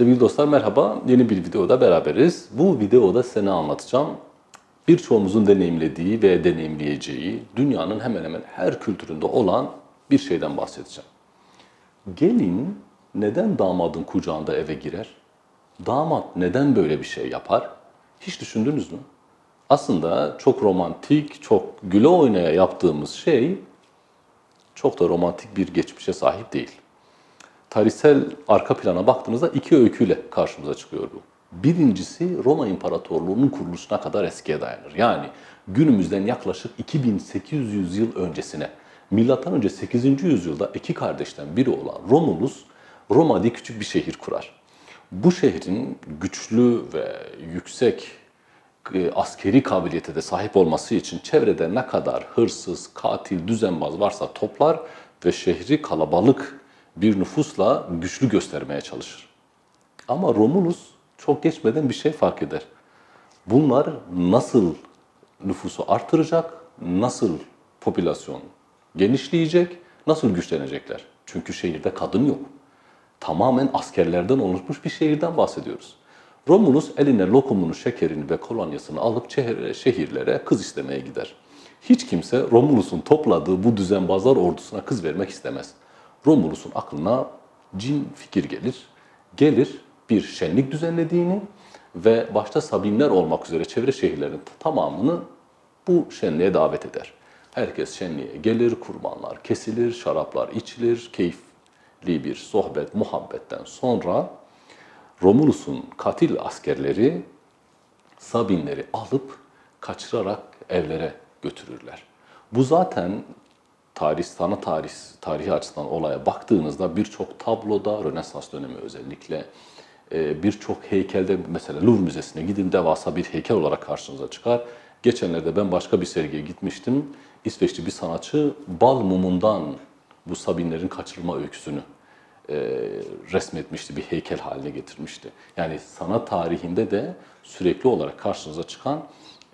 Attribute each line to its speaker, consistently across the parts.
Speaker 1: Sevgili dostlar merhaba. Yeni bir videoda beraberiz. Bu videoda size anlatacağım? Birçoğumuzun deneyimlediği ve deneyimleyeceği dünyanın hemen hemen her kültüründe olan bir şeyden bahsedeceğim. Gelin neden damadın kucağında eve girer? Damat neden böyle bir şey yapar? Hiç düşündünüz mü? Aslında çok romantik, çok güle oynaya yaptığımız şey çok da romantik bir geçmişe sahip değil. Tarihsel arka plana baktığınızda iki öyküyle karşımıza çıkıyor bu. Birincisi Roma İmparatorluğu'nun kuruluşuna kadar eskiye dayanır. Yani günümüzden yaklaşık 2800 yıl öncesine. Milattan önce 8. yüzyılda iki kardeşten biri olan Romulus Roma diye küçük bir şehir kurar. Bu şehrin güçlü ve yüksek e, askeri kabiliyete de sahip olması için çevrede ne kadar hırsız, katil, düzenbaz varsa toplar ve şehri kalabalık bir nüfusla güçlü göstermeye çalışır. Ama Romulus çok geçmeden bir şey fark eder. Bunlar nasıl nüfusu artıracak, nasıl popülasyon genişleyecek, nasıl güçlenecekler? Çünkü şehirde kadın yok. Tamamen askerlerden oluşmuş bir şehirden bahsediyoruz. Romulus eline lokumunu, şekerini ve kolonyasını alıp şehirlere, kız istemeye gider. Hiç kimse Romulus'un topladığı bu düzenbazlar ordusuna kız vermek istemez. Romulus'un aklına cin fikir gelir. Gelir bir şenlik düzenlediğini ve başta Sabinler olmak üzere çevre şehirlerin tamamını bu şenliğe davet eder. Herkes şenliğe gelir, kurbanlar kesilir, şaraplar içilir, keyifli bir sohbet, muhabbetten sonra Romulus'un katil askerleri Sabinleri alıp kaçırarak evlere götürürler. Bu zaten tarih, sana tarih, tarihi açıdan olaya baktığınızda birçok tabloda, Rönesans dönemi özellikle e, birçok heykelde mesela Louvre Müzesi'ne gidin devasa bir heykel olarak karşınıza çıkar. Geçenlerde ben başka bir sergiye gitmiştim. İsveçli bir sanatçı bal mumundan bu Sabinlerin kaçırılma öyküsünü e, resmetmişti, bir heykel haline getirmişti. Yani sanat tarihinde de sürekli olarak karşınıza çıkan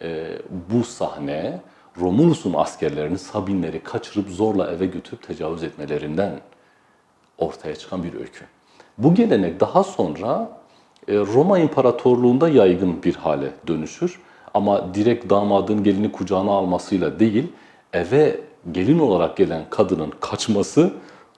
Speaker 1: e, bu sahne Romulus'un askerlerini Sabinleri kaçırıp zorla eve götürüp tecavüz etmelerinden ortaya çıkan bir öykü. Bu gelenek daha sonra e, Roma İmparatorluğu'nda yaygın bir hale dönüşür. Ama direkt damadın gelini kucağına almasıyla değil, eve gelin olarak gelen kadının kaçması,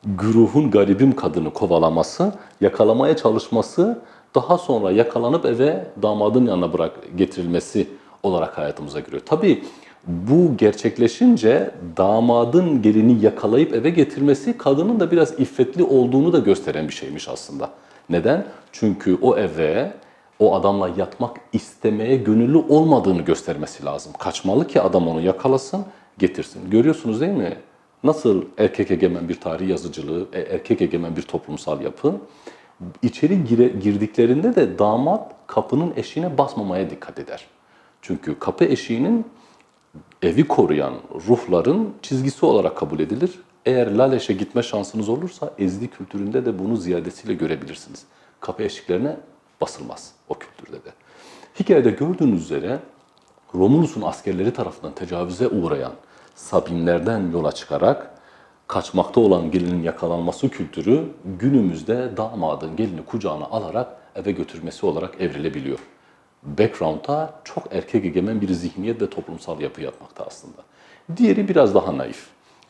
Speaker 1: güruhun garibim kadını kovalaması, yakalamaya çalışması, daha sonra yakalanıp eve damadın yanına bırak getirilmesi olarak hayatımıza giriyor. Tabii bu gerçekleşince damadın gelini yakalayıp eve getirmesi kadının da biraz iffetli olduğunu da gösteren bir şeymiş aslında. Neden? Çünkü o eve o adamla yatmak istemeye gönüllü olmadığını göstermesi lazım. Kaçmalı ki adam onu yakalasın, getirsin. Görüyorsunuz değil mi? Nasıl erkek egemen bir tarih yazıcılığı, e, erkek egemen bir toplumsal yapı. İçeri gire, girdiklerinde de damat kapının eşiğine basmamaya dikkat eder. Çünkü kapı eşiğinin evi koruyan ruhların çizgisi olarak kabul edilir. Eğer Laleş'e gitme şansınız olursa Ezdi kültüründe de bunu ziyadesiyle görebilirsiniz. Kapı eşiklerine basılmaz o kültürde de. Hikayede gördüğünüz üzere Romulus'un askerleri tarafından tecavüze uğrayan Sabinlerden yola çıkarak kaçmakta olan gelinin yakalanması kültürü günümüzde damadın gelini kucağına alarak eve götürmesi olarak evrilebiliyor. Background'da çok erkek egemen bir zihniyet ve toplumsal yapı yapmakta aslında. Diğeri biraz daha naif.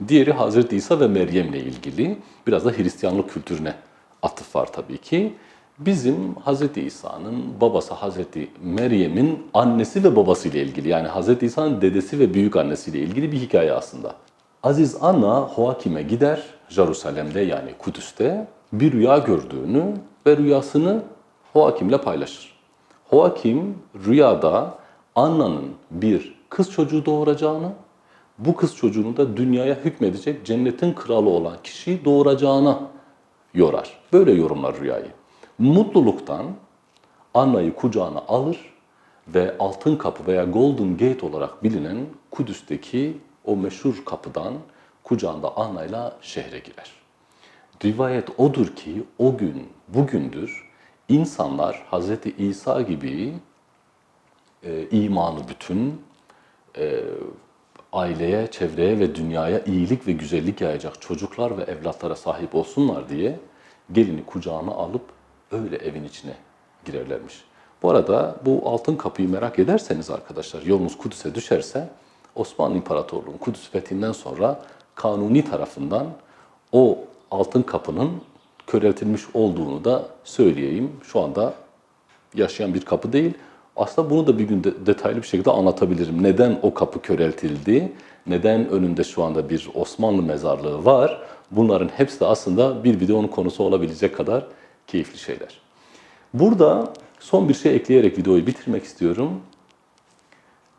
Speaker 1: Diğeri Hazreti İsa ve Meryem'le ilgili biraz da Hristiyanlık kültürüne atıf var tabii ki. Bizim Hazreti İsa'nın babası Hazreti Meryem'in annesi ve babasıyla ilgili yani Hazreti İsa'nın dedesi ve büyük annesiyle ilgili bir hikaye aslında. Aziz Anna Hoakim'e gider Jerusalem'de yani Kudüs'te bir rüya gördüğünü ve rüyasını Hoakim'le paylaşır. Hoakim rüyada Anna'nın bir kız çocuğu doğuracağını, bu kız çocuğunu da dünyaya hükmedecek cennetin kralı olan kişiyi doğuracağına yorar. Böyle yorumlar rüyayı. Mutluluktan Anna'yı kucağına alır ve altın kapı veya Golden Gate olarak bilinen Kudüs'teki o meşhur kapıdan kucağında Anna'yla şehre girer. Rivayet odur ki o gün bugündür insanlar Hz. İsa gibi e, imanı bütün, e, aileye, çevreye ve dünyaya iyilik ve güzellik yayacak çocuklar ve evlatlara sahip olsunlar diye gelini kucağına alıp öyle evin içine girerlermiş. Bu arada bu altın kapıyı merak ederseniz arkadaşlar yolunuz Kudüs'e düşerse Osmanlı İmparatorluğu'nun Kudüs fethinden sonra Kanuni tarafından o altın kapının köreltilmiş olduğunu da söyleyeyim. Şu anda yaşayan bir kapı değil. Aslında bunu da bir gün de- detaylı bir şekilde anlatabilirim. Neden o kapı köreltildi? Neden önünde şu anda bir Osmanlı mezarlığı var? Bunların hepsi de aslında bir videonun konusu olabilecek kadar keyifli şeyler. Burada son bir şey ekleyerek videoyu bitirmek istiyorum.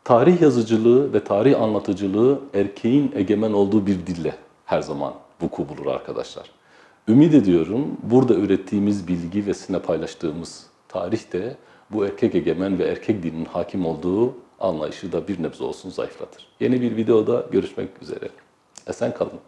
Speaker 1: Tarih yazıcılığı ve tarih anlatıcılığı erkeğin egemen olduğu bir dille her zaman vuku bulur arkadaşlar. Ümit ediyorum burada ürettiğimiz bilgi ve sizinle paylaştığımız tarih de bu erkek egemen ve erkek dilinin hakim olduğu anlayışı da bir nebze olsun zayıflatır. Yeni bir videoda görüşmek üzere. Esen kalın.